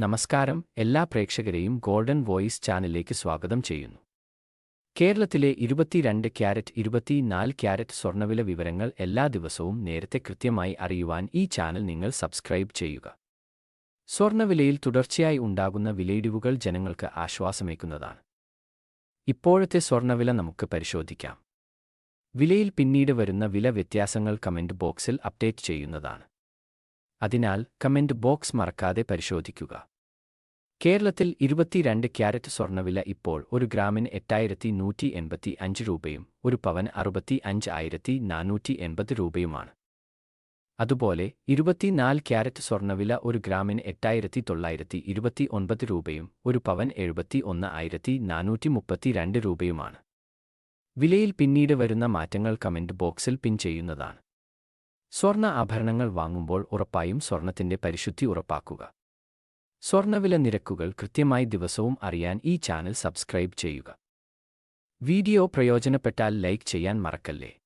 നമസ്കാരം എല്ലാ പ്രേക്ഷകരെയും golden voice ചാനലിലേക്ക് സ്വാഗതം ചെയ്യുന്നു. കേരളത്തിലെ ഇരുപത്തിരണ്ട് ക്യാരറ്റ് ഇരുപത്തിനാല് ക്യാരറ്റ് സ്വർണവില വിവരങ്ങൾ എല്ലാ ദിവസവും നേരത്തെ കൃത്യമായി അറിയുവാൻ ഈ ചാനൽ നിങ്ങൾ സബ്സ്ക്രൈബ് ചെയ്യുക. സ്വർണവിലയിൽ തുടർച്ചയായി ഉണ്ടാകുന്ന വിലയിടിവുകൾ ജനങ്ങൾക്ക് ആശ്വാസമേക്കുന്നതാണ് ഇപ്പോഴത്തെ സ്വർണവില നമുക്ക് പരിശോധിക്കാം. വിലയിൽ പിന്നീട് വരുന്ന വില വ്യത്യാസങ്ങൾ കമന്റ് ബോക്സിൽ അപ്ഡേറ്റ് ചെയ്യുന്നതാണ്. അതിനാൽ കമന്റ് ബോക്സ് മറക്കാതെ പരിശോധിക്കുക. കേരളത്തിൽ ഇരുപത്തിരണ്ട് ക്യാരറ്റ് സ്വർണവില ഇപ്പോൾ ഒരു ഗ്രാമിന് എട്ടായിരത്തി നൂറ്റി എൺപത്തി അഞ്ച് രൂപയും ഒരു പവൻ അറുപത്തി അഞ്ച് ആയിരത്തി നാനൂറ്റി എൺപത് രൂപയുമാണ്. അതുപോലെ ഇരുപത്തിനാല് ക്യാരറ്റ് സ്വർണവില ഒരു ഗ്രാമിന് എട്ടായിരത്തി തൊള്ളായിരത്തി ഇരുപത്തി ഒൻപത് രൂപയും ഒരു പവൻ എഴുപത്തി ഒന്ന് ആയിരത്തി നാനൂറ്റി മുപ്പത്തിരണ്ട് രൂപയുമാണ്. വിലയിൽ പിന്നീട് വരുന്ന മാറ്റങ്ങൾ കമന്റ് ബോക്സിൽ പിൻ ചെയ്യുന്നതാണ്. സ്വർണ ആഭരണങ്ങൾ വാങ്ങുമ്പോൾ ഉറപ്പായും സ്വർണത്തിന്റെ പരിശുദ്ധി ഉറപ്പാക്കുക. സ്വർണവില നിരക്കുകൾ കൃത്യമായി ദിവസവും അറിയാൻ ഈ ചാനൽ സബ്സ്ക്രൈബ് ചെയ്യുക. വീഡിയോ പ്രയോജനപ്പെട്ടാൽ ലൈക്ക് ചെയ്യാൻ മറക്കല്ലേ?